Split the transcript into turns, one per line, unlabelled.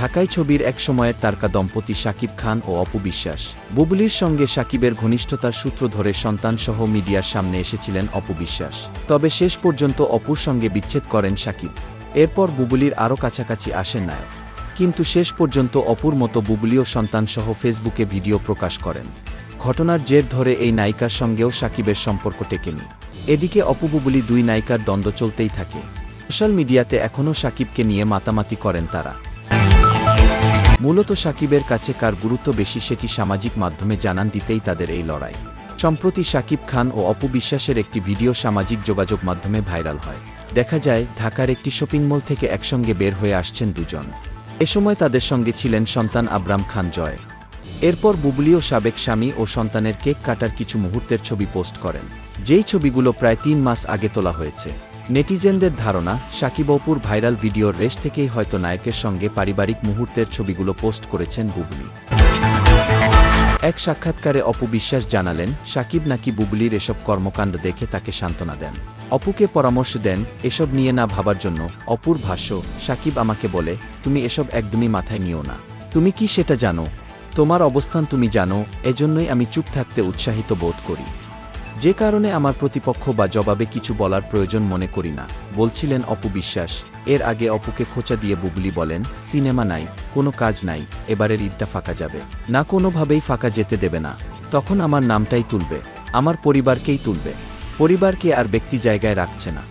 ঢাকায় ছবির এক সময়ের তারকা দম্পতি শাকিব খান ও অপু বিশ্বাস। বুবলির সঙ্গে সাকিবের ঘনিষ্ঠতার সূত্র ধরে সন্তানসহ মিডিয়ার সামনে এসেছিলেন অপু বিশ্বাস। তবে শেষ পর্যন্ত অপুর সঙ্গে বিচ্ছেদ করেন সাকিব এরপর বুবলির আরও কাছাকাছি আসেন নায়ক। কিন্তু শেষ পর্যন্ত অপুর মতো বুবলিও সন্তানসহ ফেসবুকে ভিডিও প্রকাশ করেন। ঘটনার জের ধরে এই নায়িকার সঙ্গেও সাকিবের সম্পর্ক টেকেনি। এদিকে অপু বুবলি দুই নায়িকার দ্বন্দ্ব চলতেই থাকে। সোশ্যাল মিডিয়াতে এখনও সাকিবকে নিয়ে মাতামাতি করেন তারা। মূলত সাকিবের কাছে কার গুরুত্ব বেশি সেটি সামাজিক মাধ্যমে জানান দিতেই তাদের এই লড়াই। সম্প্রতি সাকিব খান ও অপু বিশ্বাসের একটি ভিডিও সামাজিক যোগাযোগ মাধ্যমে ভাইরাল হয়। দেখা যায়, ঢাকার একটি শপিং মল থেকে একসঙ্গে বের হয়ে আসছেন দুজন। এ সময় তাদের সঙ্গে ছিলেন সন্তান আবরাম খান জয়। এরপর বুবলিও সাবেক স্বামী ও সন্তানের কেক কাটার কিছু মুহূর্তের ছবি পোস্ট করেন। যেই ছবিগুলো প্রায় তিন মাস আগে তোলা হয়েছে। নেটিজেনদের ধারণা সাকিব অপুর ভাইরাল ভিডিওর রেশ থেকেই হয়তো নায়কের সঙ্গে পারিবারিক মুহূর্তের ছবিগুলো পোস্ট করেছেন বুবলি। এক সাক্ষাৎকারে অপু বিশ্বাস জানালেন, সাকিব নাকি বুবলির এসব কর্মকাণ্ড দেখে তাকে সান্ত্বনা দেন। অপুকে পরামর্শ দেন, এসব নিয়ে না ভাবার জন্য, অপুর ভাষ্য, সাকিব আমাকে বলে, তুমি এসব একদমই মাথায় নিও না। তুমি কি সেটা জানো? তোমার অবস্থান তুমি জানো, এজন্যই আমি চুপ থাকতে উৎসাহিত বোধ করি। যে কারণে আমার প্রতিপক্ষ বা জবাবে কিছু বলার প্রয়োজন মনে করি না, বলছিলেন অপু বিশ্বাস। এর আগে অপুকে খোঁচা দিয়ে বুবলি বলেন, সিনেমা নাই, কোনো কাজ নাই, এবারের ঈদটা ফাঁকা যাবে। না, কোনোভাবেই ফাঁকা যেতে দেবে না। তখন আমার নামটাই তুলবে, আমার পরিবারকেই তুলবে। পরিবারকে আর ব্যক্তি জায়গায় রাখছে না।